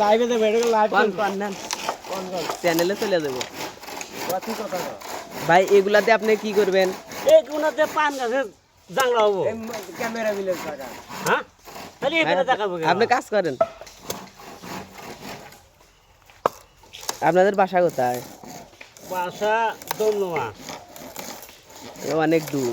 লাইভে চ্যানেলে চলে যাব। ভাই এগুলাতে আপনি কি করবেন? এই পান গাছের জাংলা হব। ক্যামেরা মিলে হ্যাঁ? কেন? আপনি কাজ করেন। আপনাদের বাসা কোথায়? বাসা দমদমা অনেক দূর।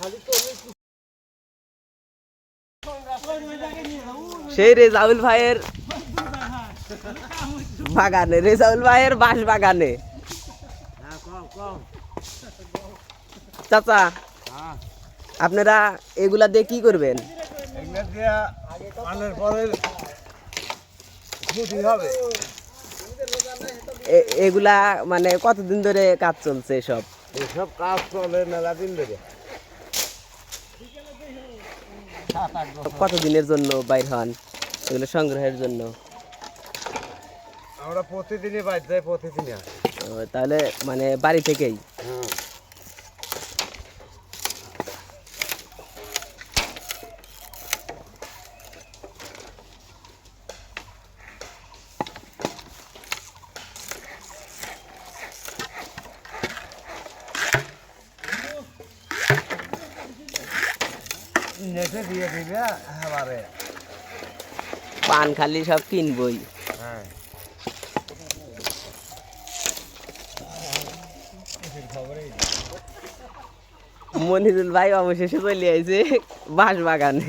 아직도 সেই রেজাউল ভাইয়ের বাগানে রেজাউল ভাইয়ের বাঁশ বাগানে চাচা আপনারা এগুলা দিয়ে কি করবেন? এগুলা মানে কতদিন ধরে কাজ চলছে সব এসব কাজ চলে মেলা দিন ধরে। কতদিনের জন্য বাইর হন? এগুলো সংগ্রহের জন্য। আমরা প্রতিদিনই বাইর যাই প্রতিদিনই তাহলে মানে বাড়ি থেকেই? নেটে দিয়ে দিবে পান খালি সব কিনবই। হ্যাঁ। মনিরুল ভাই অবশেষে চলে আইছে বাঁশ বাগানে